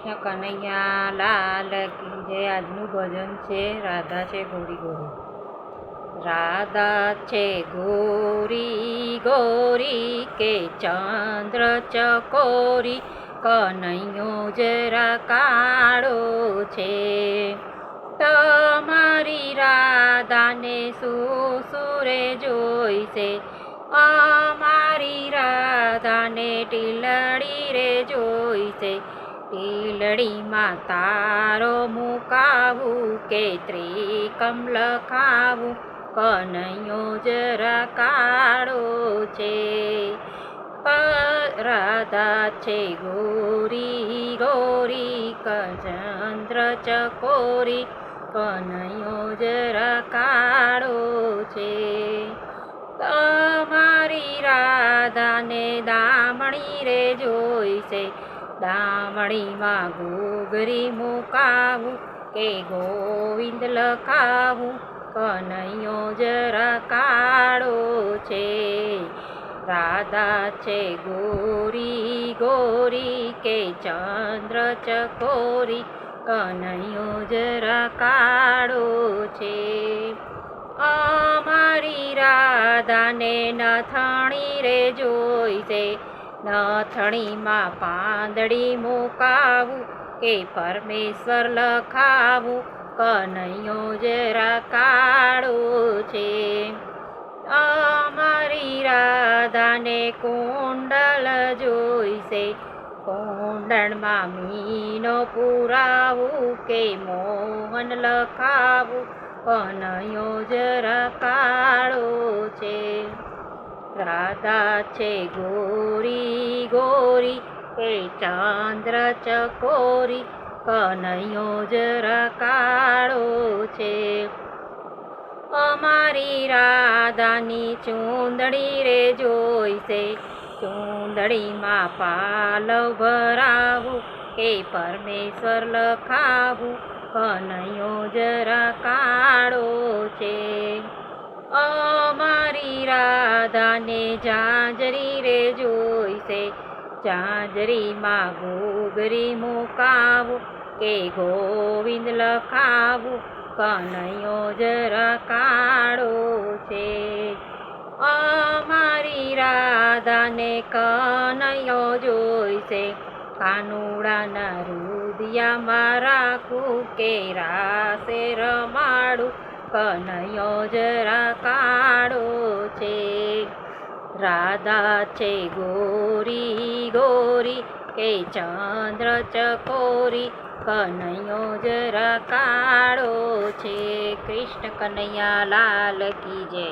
કૃષ્ણ કનૈયા લાલ કી જય આજનું ભજન છે રાધા છે ગોરી ગોરી રાધા છે ગોરી ગોરી કે ચંદ્ર ચકોરી કનૈયો જરા કાળો છે તમારી રાધાને સુસુરે જોઈશે અમારી રાધાને ટીલડી રે જોઈશે ટીલડીમાં તારો મુકાવું કે ત્રિકમ લખાવું, કનૈયો જરા કાળો છે. પ- રાધા છે ગોરી ગોરી, કચંદ્ર ચકોરી, કનૈયો જરા કાળો છે. તમારી રાધાને રે જોઈશે દામણીમાં ગોગરી મુકાવું, કે ગોવિંદ લખાવું, કનૈયો જરા કાળો છે. રાધા છે ગોરી ગોરી, કે ચંદ્ર ચકોરી, કનૈયો જરા કાળો છે. અમારી રાધાને નથણી રે જોઈશે. નથણીમાં પાંદડી મુકાવું, કે પરમેશ્વર લખાવું, કનૈયો જરા કાળો છે. અમારી રાધાને કુંડલ જોઈશે, કુંડળમાં મીનો પુરાવું, કે મોહન લખાવું, કનૈયો જરા કાળો છે. રાધા છે ગોરી ગોરી, એ ચાંદ્ર ચકોરી, કનૈયો જરા કાળો છે. અમારી રાધાની ચૂંદડી રે જોઈશે, ચૂંદડીમાં પાલ ભરાવું, એ પરમેશ્વર લખાવું, કનૈયો જરા કાળો છે. અમારી રાધાને જાજરી રે જોઈશે. જાજરીમાં ગોગરી મુકાવું, કે ગોવિંદ લખાવું, કનૈયો જરા કાળો છે. અમારી રાધાને કનૈયો જોઈશે. કાનુડાના રુદિયામાં રાખું, કે રાસે રમાડું કનૈયો જરા કાળો છે. રાધા છે ગોરી ગોરી કે ચંદ્ર ચકોરી. કનૈયો જરા કાળો છે. કૃષ્ણ કનૈયા લાલ કી જય.